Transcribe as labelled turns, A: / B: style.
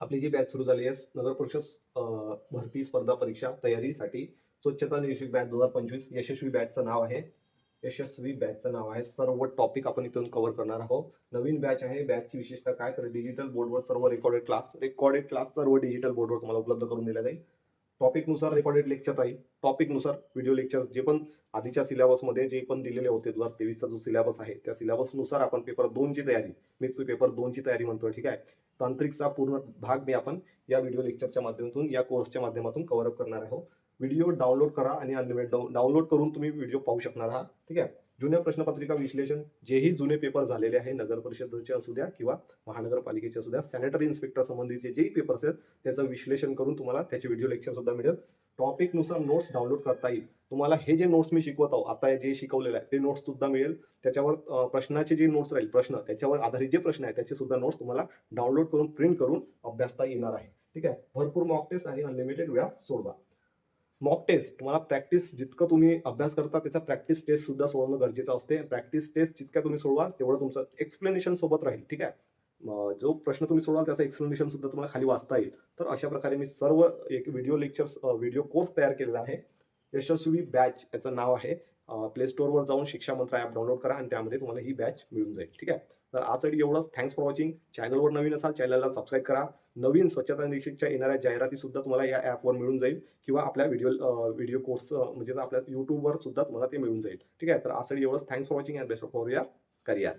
A: आपली जी बॅच सुरू झाली आहे नगर परिषद भरती स्पर्धा परीक्षा तयारीसाठी स्वच्छता निरीक्षक बॅच दोन हजार पंचवीस यशस्वी बॅचचं नाव आहे. यशस्वी बॅचचं नाव आहे. सर्व टॉपिक आपण इथून कव्हर करणार आहोत. नवीन बॅच आहे. बॅचची विशेषता काय? तर डिजिटल बोर्डवर सर्व रेकॉर्डेड क्लास रेकॉर्डेड क्लास सर्व डिजिटल बोर्डवर तुम्हाला उपलब्ध करून दिला जाईल. टॉपिकनुसार रेकॉर्डेड लेक्चर राहील टॉपिकनुसार व्हिडिओ लेक्चर जे पण आधीच्या सिलेबसमध्ये जे पण दिलेले होते दोन हजार तेवीसचा जो सिलेबस आहे त्या सिलेबसनुसार आपण पेपर दोनची तयारी. मीच पेपर दोनची तयारी म्हणतोय ठीक आहे? तांत्रिकचा पूर्ण भाग मी आपण या व्हिडिओ लेक्चरच्या माध्यमातून या कोर्सच्या माध्यमातून कव्हरअप करणार आहोत. व्हिडिओ डाउनलोड करा आणि अनलिमिटेड डाउनलोड करून तुम्ही व्हिडिओ पाहू शकणार आहात ठीक आहे? जुन्या प्रश्नपत्रिका विश्लेषण जेही जुने पेपर झालेले आहे नगर परिषदेचे असू द्या किंवा महानगरपालिकेचे असू द्या सॅनिटरी इन्स्पेक्टर संबंधीचे जेही पेपर्स आहेत त्याचं विश्लेषण करून तुम्हाला त्याचे व्हिडिओ लेक्चर सुद्धा मिळेल. टॉपिकनुसार नोट्स डाउनलोड करता येईल. तुम्हाला हे जे नोट्स मी शिकवत आहो आता जे शिकवलेलं आहे ते नोट्स सुद्धा मिळेल. त्याच्यावर प्रश्नाचे जे नोट्स राहील प्रश्न त्याच्यावर आधारित जे प्रश्न आहे त्याचे सुद्धा नोट्स तुम्हाला डाउनलोड करून प्रिंट करून अभ्यासता येणार आहे. ठीक आहे? भरपूर मॉक टेस्ट आणि अनलिमिटेड वेळा सोडवा. मॉक टेस्ट तुम्हाला प्रॅक्टिस जितकं तुम्ही अभ्यास करता त्याचा प्रॅक्टिस टेस्ट सुद्धा सोडवणं गरजेचं असते. प्रॅक्टिस टेस्ट जितक्या तुम्ही सोडवा तेवढं तुमचं एक्सप्लेनेशन सोबत राहील ठीक आहे? जो प्रश्न तुम्ही सोडवाल त्याचं एक्सप्लेनेशन सुद्धा तुम्हाला खाली वाचता येईल. तर अशा प्रकारे मी सर्व एक व्हिडिओ लेक्चर्स व्हिडिओ कोर्स तयार केलेला आहे. यशस्वी बॅच याचं नाव आहे. प्ले स्टोअरवर जाऊन शिक्षा मंत्र ॲप डाउनलोड करा आणि त्यामध्ये तुम्हाला ही बॅच मिळून जाईल. ठीक आहे? तर आजसाठी एवढंच. थँक्स फॉर वॉचिंग चॅनलवर नवीन असाल चॅनलला सबस्क्राईब करा. नवीन स्वच्छता निरीक्षकच्या येणाऱ्या जाहिराती सुद्धा तुम्हाला या ॲपवर मिळून जाईल किंवा आपल्या व्हिडिओ व्हिडिओ कोर्स म्हणजे आपल्या युट्यूबवर सुद्धा तुम्हाला ते मिळून जाईल. ठीक आहे? तर आजसाठी एवढंच. Thanks for watching and best for your career